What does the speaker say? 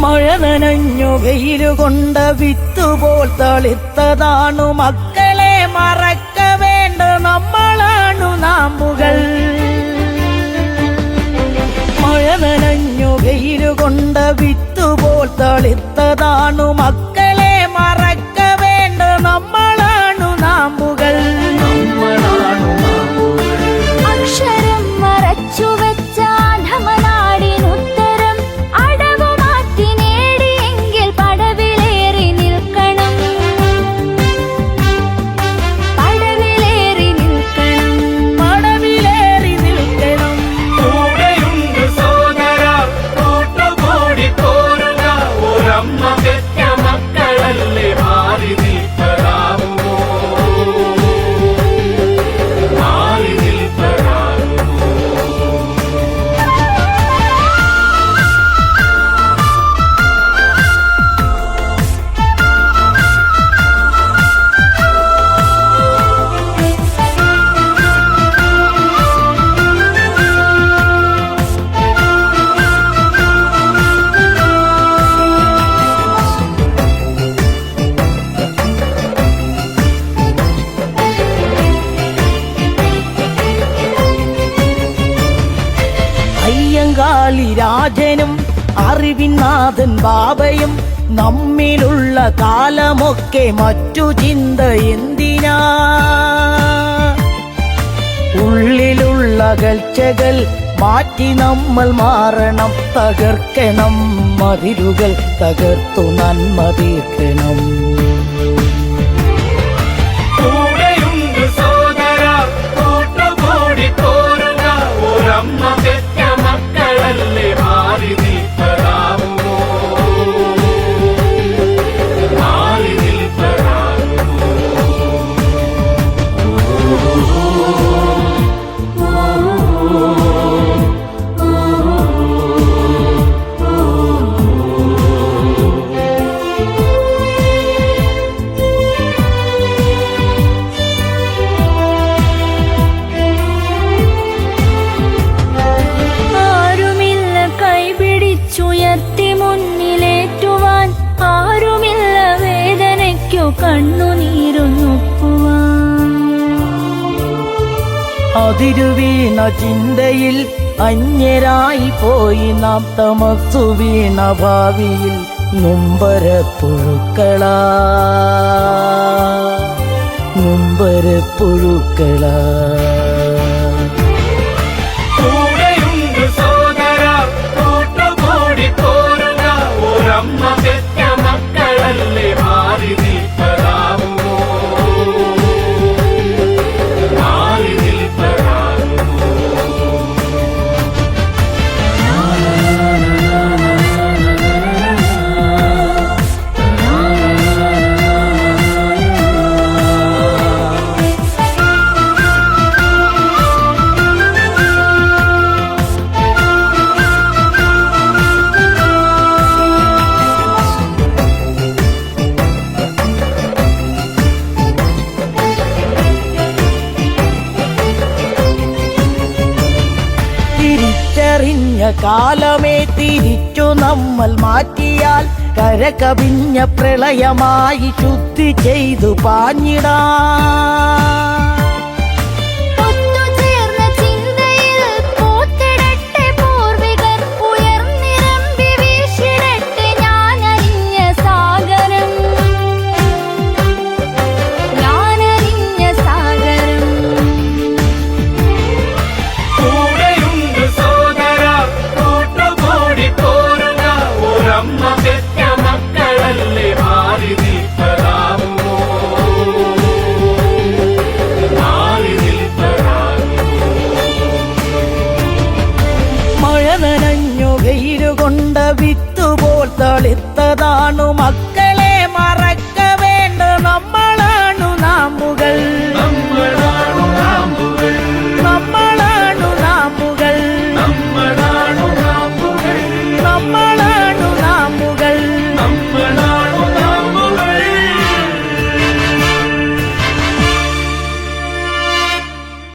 മഴ നനഞ്ഞു വെയിലുകൊണ്ട വിത്തുപോൽ തളിത്തതാണു മക്കളെ മറക്ക വേണ്ട നമ്മളാണു നാമ്പുകൾ. മഴ നനഞ്ഞു വെയിലുകൊണ്ട വിത്തുപോൽ തളിത്തതാണു മക്കളെ അയ്യങ്കാളി രാജനും അറിവിനാഥൻ ബാബയും നമ്മിലുള്ള കാലമൊക്കെ മറ്റു ചിന്ത എന്തിനാ? ഉള്ളിലുള്ള കൽച്ചകൾ മാറ്റി നമ്മൾ മാറണം. തകർക്കണം മതിലുകൾ തകർത്തു നന്മ തീർക്കണം. അതിരുവീണ ചിന്തയിൽ അന്യരായി പോയി നാം തമസ്സു വീണ ഭാവിയിൽ മുമ്പര പുഴുക്കള മുമ്പര പുഴുക്കളാ തിരിച്ചറിഞ്ഞ കാലമേ തിരിച്ചു നമ്മൾ മാറ്റിയാൽ കരകവിഞ്ഞ പ്രളയമായി ശുദ്ധി ചെയ്തു പാഞ്ഞിടാ. നനഞ്ഞു വെയിലുകൊണ്ട വിത്തുപോൽ തളിത്തതാണു മക്കളെ